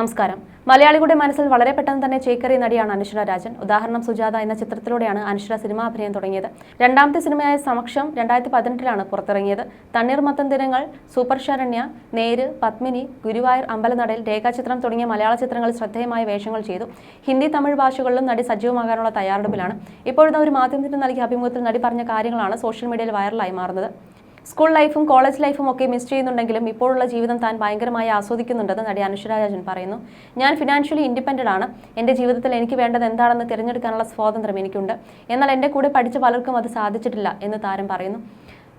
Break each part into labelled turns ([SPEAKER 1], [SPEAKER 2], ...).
[SPEAKER 1] നമസ്കാരം. മലയാളികളുടെ മനസ്സിൽ വളരെ പെട്ടെന്ന് തന്നെ ചേക്കേറിയ നടിയാണ് അനുശ്വര രാജൻ. ഉദാഹരണം സുജാത എന്ന ചിത്രത്തിലൂടെയാണ് അനുശ്വര സിനിമാ അഭിനയം തുടങ്ങിയത്. രണ്ടാമത്തെ സിനിമയായ സമക്ഷം രണ്ടായിരത്തി പതിനെട്ടിലാണ് പുറത്തിറങ്ങിയത് തണ്ണീർമത്തൻ ദിനങ്ങൾ സൂപ്പർ ശരണ്യ നേര് പത്മിനി ഗുരുവായൂർ അമ്പലനടയിൽ രേഖാചിത്രം തുടങ്ങിയ മലയാള ചിത്രങ്ങൾ ശ്രദ്ധേയമായ വേഷങ്ങൾ ചെയ്തു. ഹിന്ദി തമിഴ് ഭാഷകളിലും നടി സജീവമാകാനുള്ള തയ്യാറെടുപ്പിലാണ്. ഇപ്പോഴത്തെ ഒരു മാധ്യമത്തിന് നൽകിയ അഭിമുഖത്തിൽ നടി പറഞ്ഞ കാര്യങ്ങളാണ് സോഷ്യൽ മീഡിയയിൽ വൈറലായി മാറുന്നത്. സ്കൂൾ ലൈഫും കോളേജ് ലൈഫും ഒക്കെ മിസ് ചെയ്യുന്നുണ്ടെങ്കിലും ഇപ്പോഴുള്ള ജീവിതം താൻ ഭയങ്കരമായി ആസ്വദിക്കുന്നുണ്ടെന്ന് നടി അനുശ്വര പറയുന്നു. ഞാൻ ഫിനാൻഷ്യലി ഇൻഡിപെൻഡന്റ് ആണ്. എന്റെ ജീവിതത്തിൽ എനിക്ക് വേണ്ടത് എന്താണെന്ന് തിരഞ്ഞെടുക്കാനുള്ള സ്വാതന്ത്ര്യം എനിക്കുണ്ട്. എന്നാൽ എന്റെ കൂടെ പഠിച്ച പലർക്കും അത് സാധിച്ചിട്ടില്ല എന്ന് താരം പറയുന്നു.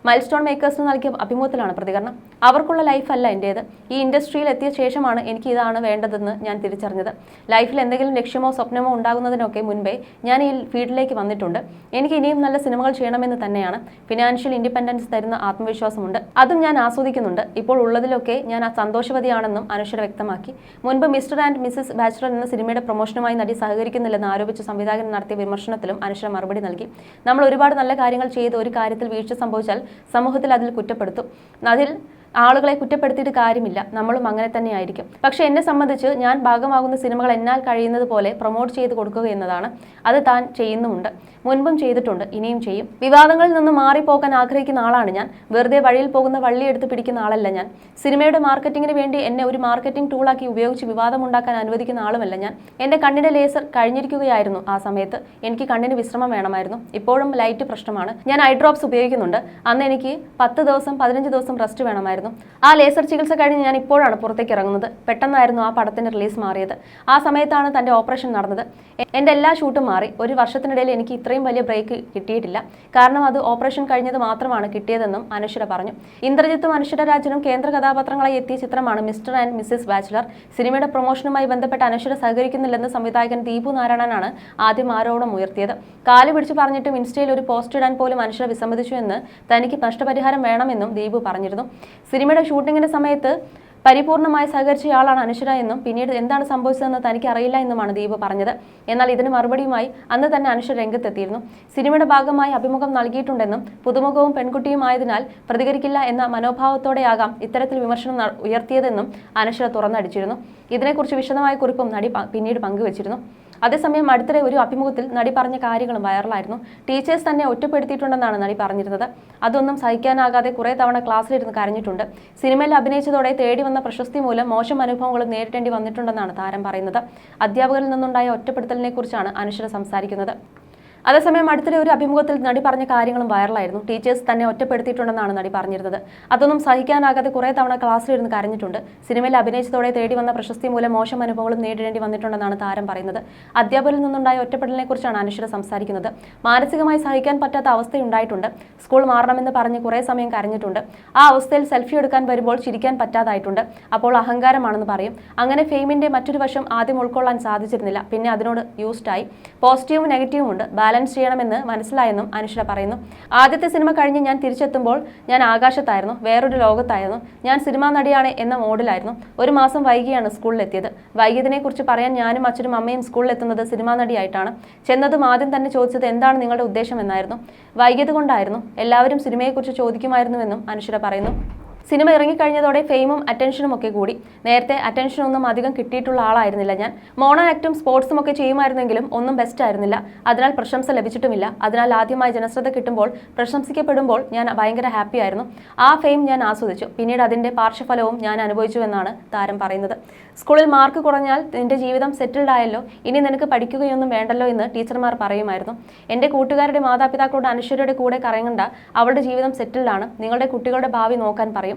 [SPEAKER 1] മൈൽ സ്റ്റോൺ മേക്കേഴ്സിന് നൽകിയ അഭിമുഖത്തിലാണ് പ്രതികരണം. അവർക്കുള്ള ലൈഫല്ല എന്റേത് ഈ ഇൻഡസ്ട്രിയിൽ എത്തിയ ശേഷമാണ് എനിക്ക് ഇതാണ് വേണ്ടതെന്ന് ഞാൻ തിരിച്ചറിഞ്ഞത്. ലൈഫിൽ എന്തെങ്കിലും ലക്ഷ്യമോ സ്വപ്നമോ ഉണ്ടാകുന്നതിനൊക്കെ മുൻപേ ഞാൻ ഈ ഫീൽഡിലേക്ക് വന്നിട്ടുണ്ട്. എനിക്ക് ഇനിയും നല്ല സിനിമകൾ ചെയ്യണമെന്ന് തന്നെയാണ്. ഫിനാൻഷ്യൽ ഇൻഡിപെൻഡൻസ് തരുന്ന ആത്മവിശ്വാസമുണ്ട്. അതും ഞാൻ ആസ്വദിക്കുന്നുണ്ട്. ഇപ്പോൾ ഉള്ളതിലൊക്കെ ഞാൻ ആ സന്തോഷവതിയാണെന്നും അനുശ്വര വ്യക്തമാക്കി. മുൻപ് മിസ്റ്റർ ആൻഡ് മിസസ് ബാച്ചുലർ എന്ന സിനിമയുടെ പ്രൊമോഷനുമായി നടി സഹകരിക്കുന്നില്ലെന്ന് ആരോപിച്ച് സംവിധായകൻ നടത്തിയ വിമർശനത്തിലും അനുശ്വര മറുപടി നൽകി. നമ്മൾ ഒരുപാട് നല്ല കാര്യങ്ങൾ ചെയ്ത് ഒരു കാര്യത്തിൽ വീഴ്ച സംഭവിച്ചാൽ സമൂഹത്തിൽ അതിൽ കുറ്റപ്പെടുത്തും. അതിൽ ആളുകളെ കുറ്റപ്പെടുത്തിയിട്ട് കാര്യമില്ല. നമ്മളും അങ്ങനെ തന്നെ ആയിരിക്കും. പക്ഷെ എന്നെ സംബന്ധിച്ച് ഞാൻ ഭാഗമാകുന്ന സിനിമകൾ എന്നാൽ കഴിയുന്നത് പോലെ പ്രൊമോട്ട് ചെയ്ത് കൊടുക്കുക എന്നതാണ് അത് താൻ ചെയ്യുന്നുമുണ്ട്. മുൻപും ചെയ്തിട്ടുണ്ട്. ഇനിയും ചെയ്യും. വിവാദങ്ങളിൽ നിന്ന് മാറിപ്പോകാൻ ആഗ്രഹിക്കുന്ന ആളാണ് ഞാൻ. വെറുതെ വഴിയിൽ പോകുന്ന വള്ളി എടുത്ത് പിടിക്കുന്ന ആളല്ല ഞാൻ. സിനിമയുടെ മാർക്കറ്റിങ്ങിന് വേണ്ടി എന്നെ ഒരു മാർക്കറ്റിംഗ് ടൂളാക്കി ഉപയോഗിച്ച് വിവാദം ഉണ്ടാക്കാൻ അനുവദിക്കുന്ന ആളുമല്ല ഞാൻ. എന്റെ കണ്ണിന്റെ ലേസർ കഴിഞ്ഞിരിക്കുകയായിരുന്നു ആ സമയത്ത്. എനിക്ക് കണ്ണിന് വിശ്രമം വേണമായിരുന്നു. ഇപ്പോഴും ലൈറ്റ് പ്രശ്നമാണ്. ഞാൻ ഐ ഡ്രോപ്സ് ഉപയോഗിക്കുന്നുണ്ട്. അന്ന് എനിക്ക് പത്ത് ദിവസം പതിനഞ്ച് ദിവസം റെസ്റ്റ് വേണമായിരുന്നു. ആ ലേസർ ചികിത്സ കഴിഞ്ഞ് ഞാൻ ഇപ്പോഴാണ് പുറത്തേക്ക് ഇറങ്ങുന്നത്. പെട്ടെന്നായിരുന്നു ആ പടത്തിന്റെ റിലീസ് മാറിയത്. ആ സമയത്താണ് തന്റെ ഓപ്പറേഷൻ നടന്നത്. എന്റെ എല്ലാ ഷൂട്ടും മാറി. ഒരു വർഷത്തിനിടയിൽ എനിക്ക് ഇത്രയും വലിയ ബ്രേക്ക് കിട്ടിയിട്ടില്ല. കാരണം അത് ഓപ്പറേഷൻ കഴിഞ്ഞത് മാത്രമാണ് കിട്ടിയതെന്നും അനശ്വര പറഞ്ഞു. ഇന്ദ്രജിത്തും അനശ്വര രാജനും കേന്ദ്ര കഥാപാത്രങ്ങളായി എത്തിയ ചിത്രമാണ് മിസ്റ്റർ ആൻഡ് മിസ്സിസ് ബാച്ചുലർ. സിനിമയുടെ പ്രൊമോഷനുമായി ബന്ധപ്പെട്ട് അനശ്വര സഹകരിക്കുന്നില്ലെന്ന് സംവിധായകൻ ദീപു നാരായണനാണ് ആദ്യം ആരോപണം ഉയർത്തിയത്. കാൽ പിടിച്ചു പറഞ്ഞിട്ടും ഇൻസ്റ്റയിൽ ഒരു പോസ്റ്റ് ഇടാൻ പോലും അനശ്വര വിസമ്മതിച്ചു എന്ന് തനിക്ക് നഷ്ടപരിഹാരം വേണമെന്നും ദീപു പറഞ്ഞിരുന്നു. സിനിമയുടെ ഷൂട്ടിങ്ങിന്റെ സമയത്ത് പരിപൂർണമായി സഹകരിച്ചയാളാണ് അനശ്വര എന്നും പിന്നീട് എന്താണ് സംഭവിച്ചതെന്ന് തനിക്ക് അറിയില്ല എന്നുമാണ് ദീപ് പറഞ്ഞത്. എന്നാൽ ഇതിന് മറുപടിയുമായി അന്ന് തന്നെ അനശ്വര രംഗത്തെത്തിയിരുന്നു. സിനിമയുടെ ഭാഗമായി അഭിമുഖം നൽകിയിട്ടുണ്ടെന്നും പുതുമുഖവും പെൺകുട്ടിയുമായതിനാൽ പ്രതികരിക്കില്ല എന്ന മനോഭാവത്തോടെയാകാം ഇത്തരത്തിൽ വിമർശനം ഉയർത്തിയതെന്നും അനശ്വര തുറന്നടിച്ചിരുന്നു. ഇതിനെക്കുറിച്ച് വിശദമായ കുറിപ്പും നടി പിന്നീട് പങ്കുവച്ചിരുന്നു. അതേസമയം അടുത്തിടെ ഒരു അഭിമുഖത്തിൽ നടി പറഞ്ഞ കാര്യങ്ങളും വൈറലായിരുന്നു. ടീച്ചേഴ്സ് തന്നെ ഒറ്റപ്പെടുത്തിയിട്ടുണ്ടെന്നാണ് നടി പറഞ്ഞിരുന്നത്. അതൊന്നും സഹിക്കാനാകാതെ കുറേ തവണ ക്ലാസ്സിലിരുന്ന് കരഞ്ഞിട്ടുണ്ട്. സിനിമയിൽ അഭിനയിച്ചതോടെ തേടി വന്ന പ്രശസ്തി മൂലം മോശം അനുഭവങ്ങളും നേരിടേണ്ടി വന്നിട്ടുണ്ടെന്നാണ് താരം പറയുന്നത്. അധ്യാപകരിൽ നിന്നുണ്ടായ ഒറ്റപ്പെടുത്തലിനെ കുറിച്ചാണ് അനുശ്വര സംസാരിക്കുന്നത്. അതേസമയം അടുത്തിടെ ഒരു അഭിമുഖത്തിൽ നടി പറഞ്ഞ കാര്യങ്ങളും വൈറലായിരുന്നു. ടീച്ചേഴ്സ് തന്നെ ഒറ്റപ്പെടുത്തിയിട്ടുണ്ടെന്നാണ് നടി പറഞ്ഞിരുന്നത്. അതൊന്നും സഹിക്കാനാകാതെ കുറെ തവണ ക്ലാസ്സിലിരുന്ന് കരഞ്ഞിട്ടുണ്ട്. സിനിമയിൽ അഭിനയിച്ചതോടെ തേടി വന്ന പ്രശസ്തി മൂലം മോശം അനുഭവങ്ങളും നേരിടേണ്ടി വന്നിട്ടുണ്ടെന്നാണ് താരം പറയുന്നത്. അധ്യാപകരിൽ നിന്നുണ്ടായ ഒറ്റപ്പെടലിനെ കുറിച്ചാണ് അനുശ്വര സംസാരിക്കുന്നത്. മാനസികമായി സഹിക്കാൻ പറ്റാത്ത അവസ്ഥയുണ്ടായിട്ടുണ്ട്. സ്കൂൾ മാറണമെന്ന് പറഞ്ഞ് കുറെ സമയം കരഞ്ഞിട്ടുണ്ട്. ആ അവസ്ഥയിൽ സെൽഫി എടുക്കാൻ വരുമ്പോൾ ചിരിക്കാൻ പറ്റാതായിട്ടുണ്ട്. അപ്പോൾ അഹങ്കാരമാണെന്ന് പറയും. അങ്ങനെ ഫെയിമിന്റെ മറ്റൊരു വശം ആദ്യം ഉൾക്കൊള്ളാൻ സാധിച്ചിരുന്നില്ല. പിന്നെ അതിനോട് യൂസ്ഡായി പോസിറ്റീവും നെഗറ്റീവും ഉണ്ട്. ചെയ്യണമെന്ന് മനസ്സിലായെന്നും അനുശ്വര പറയുന്നു. ആദ്യത്തെ സിനിമ കഴിഞ്ഞ് ഞാൻ തിരിച്ചെത്തുമ്പോൾ ഞാൻ ആകാശത്തായിരുന്നു വേറൊരു ലോകത്തായിരുന്നു. ഞാൻ സിനിമാ നടിയാണ് എന്ന മോഡിലായിരുന്നു. ഒരു മാസം വൈകിയാണ് സ്കൂളിലെത്തിയത്. വൈകിയതിനെ കുറിച്ച് പറയാൻ ഞാനും അച്ഛനും അമ്മയും സ്കൂളിലെത്തുന്നത് സിനിമാ നടിയായിട്ടാണ്. ചെന്നതും ആദ്യം തന്നെ ചോദിച്ചത് എന്താണ് നിങ്ങളുടെ ഉദ്ദേശം എന്നായിരുന്നു വൈകിയത് കൊണ്ടായിരുന്നു. എല്ലാവരും സിനിമയെക്കുറിച്ച് ചോദിക്കുമായിരുന്നുവെന്നും അനുശ്വര പറയുന്നു. സിനിമ ഇറങ്ങിക്കഴിഞ്ഞതോടെ ഫെയിമും അറ്റൻഷനും ഒക്കെ കൂടി. നേരത്തെ അറ്റൻഷനൊന്നും അധികം കിട്ടിയിട്ടുള്ള ആളായിരുന്നില്ല ഞാൻ. മോണോ ആക്ടും സ്പോർട്സും ഒക്കെ ചെയ്യുമായിരുന്നെങ്കിലും ഒന്നും ബെസ്റ്റ് ആയിരുന്നില്ല. അതിനാൽ പ്രശംസ ലഭിച്ചിട്ടുമില്ല. അതിനാൽ ആദ്യമായി ജനശ്രദ്ധ കിട്ടുമ്പോൾ പ്രശംസിക്കപ്പെടുമ്പോൾ ഞാൻ ഭയങ്കര ഹാപ്പി ആയിരുന്നു. ആ ഫെയിം ഞാൻ ആസ്വദിച്ചു. പിന്നീട് അതിന്റെ പാർശ്വഫലവും ഞാൻ അനുഭവിച്ചു എന്നാണ് താരം പറയുന്നത്. സ്കൂളിൽ മാർക്ക് കുറഞ്ഞാൽ നിന്റെ ജീവിതം സെറ്റിൽഡ് ആയല്ലോ. ഇനി നിനക്ക് പഠിക്കുകയൊന്നും വേണ്ടല്ലോ എന്ന് ടീച്ചർമാർ പറയുമായിരുന്നു. എന്റെ കൂട്ടുകാരുടെ മാതാപിതാക്കളുടെ അനശ്വരയുടെ കൂടെ കറങ്ങണ്ട അവളുടെ ജീവിതം സെറ്റിൽഡ് ആണ്. നിങ്ങളുടെ കുട്ടികളുടെ ഭാവി നോക്കാൻ പറയും.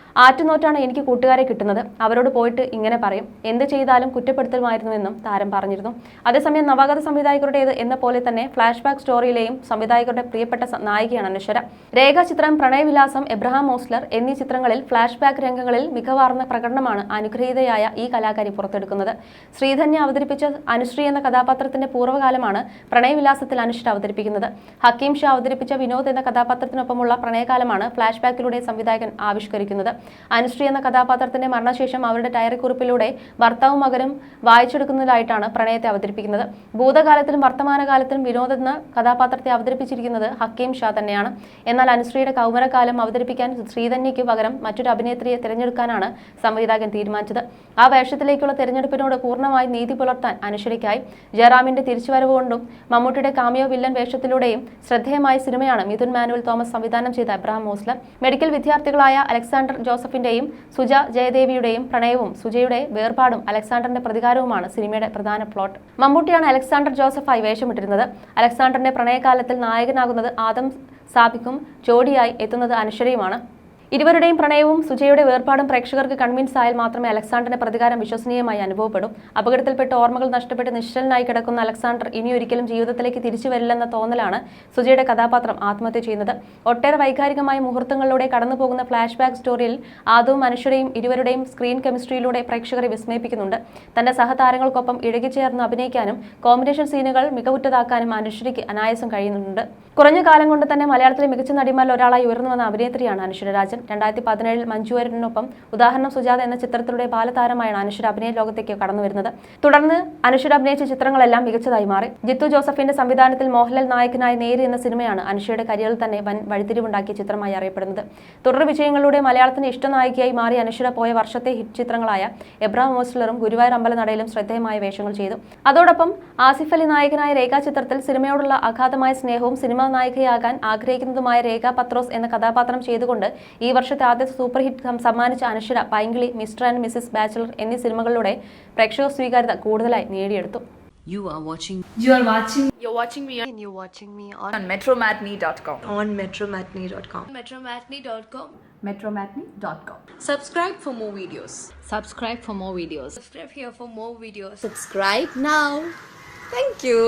[SPEAKER 1] ആറ്റുനോറ്റാണ് എനിക്ക് കൂട്ടുകാരെ കിട്ടുന്നത്. അവരോട് പോയിട്ട് ഇങ്ങനെ പറയും. എന്ത് ചെയ്താലും കുറ്റപ്പെടുത്തലുമായിരുന്നുവെന്നും താരം പറഞ്ഞിരുന്നു. അതേസമയം നവാഗത സംവിധായകരുടേത് എന്ന പോലെ തന്നെ ഫ്ലാഷ് ബാക്ക് സ്റ്റോറിയിലെയും സംവിധായകരുടെ പ്രിയപ്പെട്ട നായികയാണ് അനശ്വര. രേഖാചിത്രം പ്രണയവിലാസം എബ്രഹാം മോസ്ലർ എന്നീ ചിത്രങ്ങളിൽ ഫ്ലാഷ് ബാക്ക് രംഗങ്ങളിൽ മികവാർന്ന പ്രകടനമാണ് അനുഗ്രഹീതയായ ഈ കലാകാരി പുറത്തെടുക്കുന്നത്. ശ്രീധന്യ അവതരിപ്പിച്ച അനുശ്രീ എന്ന കഥാപാത്രത്തിന്റെ പൂർവകാലമാണ് പ്രണയവിലാസത്തിൽ അനുശ്വര അവതരിപ്പിക്കുന്നത്. ഹക്കീം ഷാ അവതരിപ്പിച്ച വിനോദ് എന്ന കഥാപാത്രത്തിനൊപ്പമുള്ള പ്രണയകാലമാണ് ഫ്ലാഷ് ബാക്കിലൂടെ സംവിധായകൻ ആവിഷ്കരിക്കുന്നത്. അനുശ്രീ എന്ന കഥാപാത്രത്തിന്റെ മരണശേഷം അവരുടെ ഡയറി കുറിപ്പിലൂടെ ഭർത്താവും മകനും വായിച്ചെടുക്കുന്നതിലായിട്ടാണ് പ്രണയത്തെ അവതരിപ്പിക്കുന്നത്. ഭൂതകാലത്തിലും വർത്തമാനകാലത്തിലും വിനോദ് എന്ന കഥാപാത്രത്തെ അവതരിപ്പിച്ചിരിക്കുന്നത് ഹക്കീം ഷാ തന്നെയാണ്. എന്നാൽ അനുശ്രീയുടെ കൗമരകാലം അവതരിപ്പിക്കാൻ ശ്രീധന്യയ്ക്ക് പകരം മറ്റൊരു അഭിനേത്രിയെ തിരഞ്ഞെടുക്കാനാണ് സംവിധായകൻ തീരുമാനിച്ചത്. ആ വേഷത്തിലേക്കുള്ള തിരഞ്ഞെടുപ്പിനോട് പൂർണമായി നീതി പുലർത്താൻ അനുശ്രീക്കായി. ജയറാമിന്റെ തിരിച്ചുവരവ് കൊണ്ടും മമ്മൂട്ടിയുടെ കാമിയോ വില്ലൻ വേഷത്തിലൂടെയും ശ്രദ്ധേയമായ സിനിമയാണ് മിഥുൻ മാനുവൽ തോമസ് സംവിധാനം ചെയ്ത അബ്രഹാം മോസ്ലർ മെഡിക്കൽ വിദ്യാർത്ഥികളായ അലക്സാണ്ടർ ജോസഫിന്റെയും സുജ ജയദേവിയുടെയും പ്രണയവും സുജയുടെ വേർപാടും അലക്സാണ്ടറിന്റെ പ്രതികാരവുമാണ് സിനിമയുടെ പ്രധാന പ്ലോട്ട്. മമ്മൂട്ടിയാണ് അലക്സാണ്ടർ ജോസഫായി വേഷമിട്ടിരുന്നത്. അലക്സാണ്ടറിന്റെ പ്രണയകാലത്തിൽ നായകനാകുന്നത് ആദം സാബിക്കും ജോഡിയായി എത്തുന്നത് അനശ്വരയുമാണ്. ഇരുവരുടെയും പ്രണയവും സുജയുടെ വേർപാടും പ്രേക്ഷകർക്ക് കൺവിൻസ് ആയാൽ മാത്രമേ അലക്സാണ്ടറിന്റെ പ്രതികാരം വിശ്വസനീയമായി അനുഭവപ്പെടും. അപകടത്തിൽപ്പെട്ട് ഓർമ്മകൾ നഷ്ടപ്പെട്ട് നിശ്ചലനായി കിടക്കുന്ന അലക്സാണ്ടർ ഇനിയൊരിക്കലും ജീവിതത്തിലേക്ക് തിരിച്ചു വരില്ലെന്ന തോന്നലാണ് സുജയുടെ കഥാപാത്രം ആത്മഹത്യ ചെയ്യുന്നത്. ഒട്ടേറെ വൈകാരികമായ മുഹൂർത്തങ്ങളിലൂടെ കടന്നുപോകുന്ന ഫ്ലാഷ് ബാക്ക് സ്റ്റോറിയിൽ ആദവും മനുഷ്യരെയും ഇരുവരുടെയും സ്ക്രീൻ കെമിസ്ട്രിയിലൂടെ പ്രേക്ഷകരെ വിസ്മയിപ്പിക്കുന്നുണ്ട്. തന്റെ സഹതാരങ്ങൾക്കൊപ്പം ഇഴകിച്ചേർന്ന് അഭിനയിക്കാനും കോമ്പിനേഷൻ സീനുകൾ മികവുറ്റതാക്കാനും അനുശ്വരയ്ക്ക് അനായാസം കഴിയുന്നുണ്ട്. കുറഞ്ഞ കാലം കൊണ്ട് തന്നെ മലയാളത്തിലെ മികച്ച നടിമാരിൽ ഒരാളായി ഉയർന്നു വന്ന അഭിനേത്രിയാണ് അനുശ്വര രാജൻ. രണ്ടായിരത്തി പതിനേഴിൽ മഞ്ജുവരനൊപ്പം ഉദാഹരണം സുജാത എന്ന ചിത്രത്തിലൂടെ ബാലതാരമായാണ് അനുശ്വര അഭിനയ ലോകത്തേക്ക് കടന്നു വരുന്നത്. തുടർന്ന് അനുശ്വര അഭിനയിച്ച ചിത്രങ്ങളെല്ലാം മികച്ചതായി മാറി. ജിത്തു ജോസഫിന്റെ സംവിധാനത്തിൽ മോഹൻലാൽ നായകനായ നേര് എന്ന സിനിമയാണ് അനുശ്വരയുടെ കരിയറിൽ തന്നെ വൻ വഴിത്തിരിവുണ്ടാക്കിയ ചിത്രമായി അറിയപ്പെടുന്നത്. തുടർ വിജയങ്ങളിലൂടെ മലയാളത്തിന് ഇഷ്ടനായികയായി മാറി അനുശ്വര പോയ വർഷത്തെ ഹിറ്റ് ചിത്രങ്ങളായ എബ്രാം മോസ്ലറും ഗുരുവായൂർ അമ്പലനടയിലും ശ്രദ്ധേയമായ വേഷങ്ങൾ ചെയ്തു. അതോടൊപ്പം ആസിഫ് അലി നായകനായ രേഖാ ചിത്രത്തിൽ സിനിമയോടുള്ള അഗാധമായ സ്നേഹവും സിനിമാ നായികയാകാൻ ആഗ്രഹിക്കുന്നതുമായ രേഖ പത്രോസ് എന്ന കഥാപാത്രം ചെയ്തുകൊണ്ട് ഈ വർഷത്തെ ആദ്യത്തെ സൂപ്പർ ഹിറ്റ് സമ്മാനിച്ച Anaswara Painkili Mr and Mrs Bachelor എന്നീ സിനിമകളിലൂടെ പ്രേക്ഷക സ്വീകാര്യത കൂടുതലായി നേടിയെടുത്തു
[SPEAKER 2] You are watching
[SPEAKER 3] You are watching
[SPEAKER 4] You're watching me on, you're watching me on,
[SPEAKER 3] on metromatney.com.
[SPEAKER 4] on metromatney.com.
[SPEAKER 3] Metromatney.com.
[SPEAKER 4] Metromatney.com.
[SPEAKER 2] subscribe for more videos subscribe for more videos
[SPEAKER 4] Subscribe here for more videos.
[SPEAKER 2] subscribe now thank you